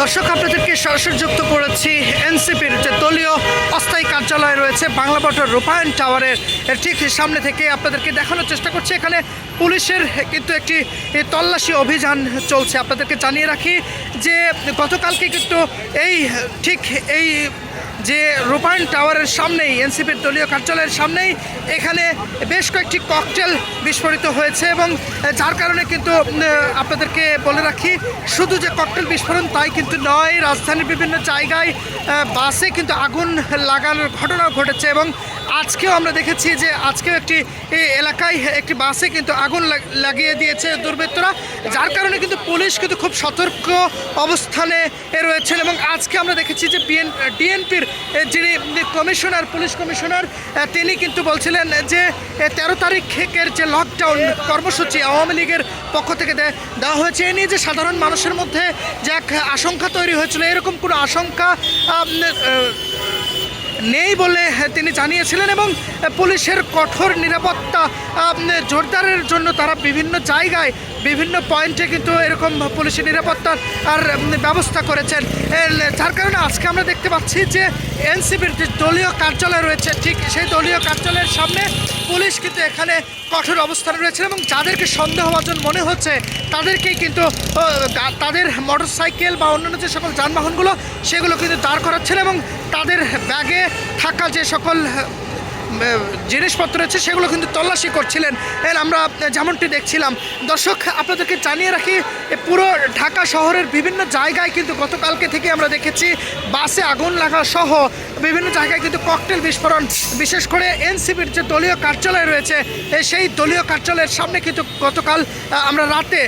দর্শক, আপনাদেরকে সরাসরি যুক্ত করেছি এনসিপির যে দলীয় অস্থায়ী কার্যালয় রয়েছে বাংলা বটর রূপায়ণ টাওয়ারের। ঠিক সামনে থেকে আপনাদেরকে দেখানোর চেষ্টা করছি। এখানে পুলিশের কিন্তু একটি তল্লাশি অভিযান চলছে। আপনাদেরকে জানিয়ে রাখি যে গতকালকে কিন্তু এই ঠিক এই যে রূপায়ণ টাওয়ারের সামনেই, এনসিপির দলীয় কার্যালয়ের সামনেই এখানে বেশ কয়েকটি ককটেল বিস্ফোরিত হয়েছে এবং যার কারণে কিন্তু আপনাদেরকে বলে রাখি, শুধু যে ককটেল বিস্ফোরণ তাই কিন্তু নয়, রাজধানীর বিভিন্ন জায়গায় বাসে কিন্তু আগুন লাগানোর ঘটনাও ঘটেছে এবং আজকেও আমরা দেখেছি যে আজকেও একটি এলাকায় একটি বাসে কিন্তু আগুন লাগিয়ে দিয়েছে দুর্বৃত্তরা, যার কারণে কিন্তু পুলিশ কিন্তু খুব সতর্ক অবস্থানে রয়েছেন এবং আজকে আমরা দেখেছি যে বিএন, ডিএনপির যিনি কমিশনার, পুলিশ কমিশনার তিনি কিন্তু বলছিলেন যে তেরো তারিখের যে লকডাউন কর্মসূচি আওয়ামী লীগের পক্ষ থেকে দেওয়া হয়েছে, এ নিয়ে যে সাধারণ মানুষের মধ্যে যে এক আশঙ্কা তৈরি হয়েছিল, এরকম কোনো আশঙ্কা নেই বলে তিনি জানিয়েছিলেন এবং পুলিশের কঠোর নিরাপত্তা জোরদারের জন্য তারা বিভিন্ন জায়গায়, বিভিন্ন পয়েন্টে কিন্তু এরকম পুলিশের নিরাপত্তার, আর ব্যবস্থা করেছেন। যার কারণে আজকে আমরা দেখতে পাচ্ছি যে এনসিপির যে দলীয় কার্যালয় রয়েছে, ঠিক সেই দলীয় কার্যালয়ের সামনে পুলিশ কিন্তু এখানে কঠোর অবস্থানে রয়েছে এবং যাদেরকে সন্দেহভাজন মনে হচ্ছে, তাদেরকেই কিন্তু তাদের মোটরসাইকেল বা অন্যান্য যে সকল যানবাহনগুলো, সেগুলো কিন্তু দাঁড় করাচ্ছেন এবং তাদের ব্যাগে থাকা যে সকল জিনিসপত্র রয়েছে সেগুলো কিন্তু তল্লাশি করছিলেন। এর আমরা যেমনটি দেখছিলাম। দর্শক, আপনাদেরকে জানিয়ে রাখি পুরো ঢাকা শহরের বিভিন্ন জায়গায় কিন্তু গতকালকে থেকে আমরা দেখেছি, বাসে আগুন লাগা সহ বিভিন্ন জায়গায় কিন্তু ককটেল বিস্ফোরণ, বিশেষ করে এনসিপির যে দলীয় কার্যালয় রয়েছে সেই দলীয় কার্যালয়ের সামনে কিন্তু গতকাল আমরা রাতে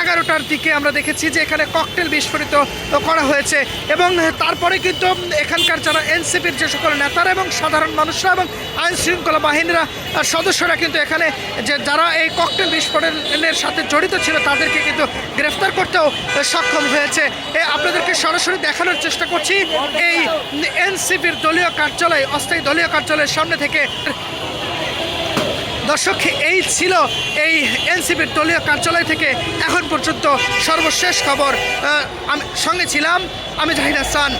এগারোটার দিকে আমরা দেখেছি যে এখানে ককটেল বিস্ফোরিত করা হয়েছে। এবং তারপরে কিন্তু এখানকার যারা এনসিপির যে সকল নেতারা এবং সাধারণ মানুষরা এবং আইন শৃঙ্খলা বাহিনীরা সদস্যরা কিন্তু এখানে যে যারা এই ককটেল বিস্ফোরণের সাথে জড়িত ছিল, তাদেরকে কিন্তু গ্রেফতার করতেও সক্ষম হয়েছে। আপনাদেরকে সরাসরি দেখানোর চেষ্টা করছি। এই এনসিপির দলীয় কার্যালয়, অস্থায়ী দলীয় কার্যালয়ের সামনে থেকে দর্শক, এই ছিল এই এনসিপির দলীয় কার্যালয় থেকে এখন পর্যন্ত সর্বশেষ খবর। আমি সঙ্গে ছিলাম, আমি জাহিদ হাসান।